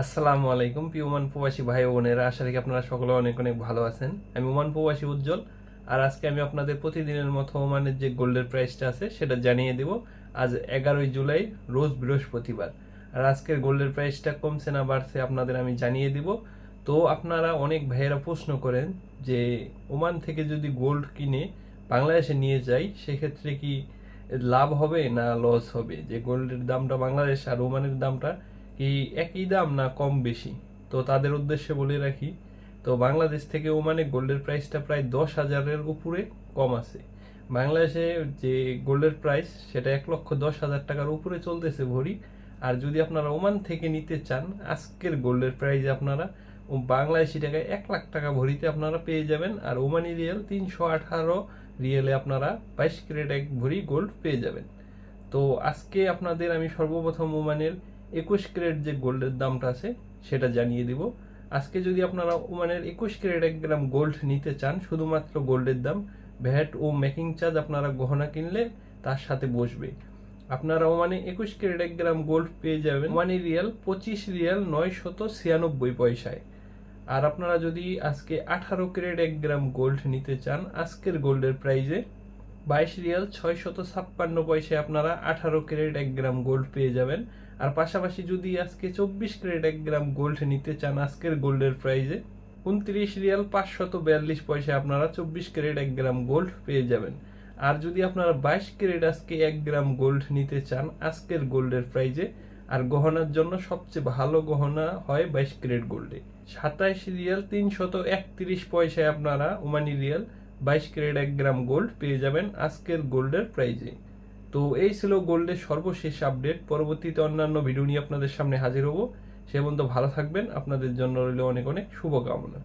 আসসালামু আলাইকুম, প্রিয় ওমান প্রবাসী ভাই বোনেরা। আশা রাখি আপনারা সকলে অনেক অনেক ভালো আছেন। আমি ওমান প্রবাসী উজ্জ্বল, আর আজকে আমি আপনাদের প্রতিদিনের মতো ওমানের যে গোল্ডের প্রাইসটা আছে, সেটা জানিয়ে দেব। আজ এগারোই জুলাই, রোজ বৃহস্পতিবার। আর আজকের গোল্ডের প্রাইসটা কমছে না বাড়ছে আপনাদের আমি জানিয়ে দিব। তো আপনারা অনেক ভাইয়েরা প্রশ্ন করেন যে ওমান থেকে যদি গোল্ড কিনে বাংলাদেশে নিয়ে যাই, সেক্ষেত্রে কি লাভ হবে না লস হবে? যে গোল্ডের দামটা বাংলাদেশ আর ওমানের দামটা কি একই দাম না কম বেশি? তো তাদের উদ্দেশ্যে বলে রাখি, তো বাংলাদেশ থেকে ওমানে গোল্ডের প্রাইসটা প্রায় দশ হাজারের উপরে কম আছে। বাংলাদেশে যে গোল্ডের প্রাইস, সেটা এক লক্ষ দশ হাজার টাকার উপরে চলতেছে ভরি। আর যদি আপনারা ওমান থেকে নিতে চান, আজকের গোল্ডের প্রাইস আপনারা বাংলাদেশি টাকায় এক লাখ টাকা ভরিতে আপনারা পেয়ে যাবেন। আর ওমানি রিয়েল তিনশো আঠারো রিয়েলে আপনারা বাইশ ক্যারেট এক ভরি গোল্ড পেয়ে যাবেন। তো আজকে আপনাদের আমি সর্বপ্রথম ওমানের একুশ ক্যারেট যে গোল্ডের দামটা আছে, সেটা জানিয়ে দিব। আজকে যদি আপনারা ওমানের একুশ ক্যারেট এক গ্রাম গোল্ড নিতে চান, শুধুমাত্র গোল্ডের দাম, ভ্যাট ও মেকিং চার্জ আপনারা গহনা কিনলে তার সাথে বসবে। আপনারা ওমানে একুশ ক্যারেট এক গ্রাম গোল্ড পেয়ে যাবেন। ওমানি রিয়াল পঁচিশ রিয়াল নয় শত ছিয়ানব্বই পয়সায়। আর আপনারা যদি আজকে আঠারো ক্যারেট এক গ্রাম গোল্ড নিতে চান, আজকের গোল্ডের প্রাইজে বাইশ রিয়াল ছয় শত ছাপ্পান্ন পয়সায় আপনারা আঠারো ক্যারেট এক গ্রাম গোল্ড পেয়ে যাবেন। আর পাশাপাশি যদি আজকে চব্বিশ ক্যারেট এক গ্রাম গোল্ড নিতে চান, আজকের গোল্ডের প্রাইজে উনত্রিশ রিয়াল পাঁচশত বিয়াল্লিশ পয়সায় আপনারা চব্বিশ ক্যারেট এক গ্রাম গোল্ড পেয়ে যাবেন। আর যদি আপনারা বাইশ ক্যারেট আজকে এক গ্রাম গোল্ড নিতে চান, আজকের গোল্ডের প্রাইজে আর গহনার জন্য সবচেয়ে ভালো গহনা হয় বাইশ ক্যারেট গোল্ডে সাতাইশ রিয়াল তিনশত একত্রিশ পয়সায় আপনারা ওমানি রিয়াল বাইশ ক্যারেট এক গ্রাম গোল্ড পেয়ে যাবেন আজকের গোল্ডের প্রাইজে তো এই ছিল গোল্ডের সর্বশেষ আপডেট। পরবর্তীতে অন্যান্য ভিডিও নিয়ে আপনাদের সামনে হাজির হব। সে পর্যন্ত ভালো থাকবেন। আপনাদের জন্য রইল অনেক অনেক শুভকামনা।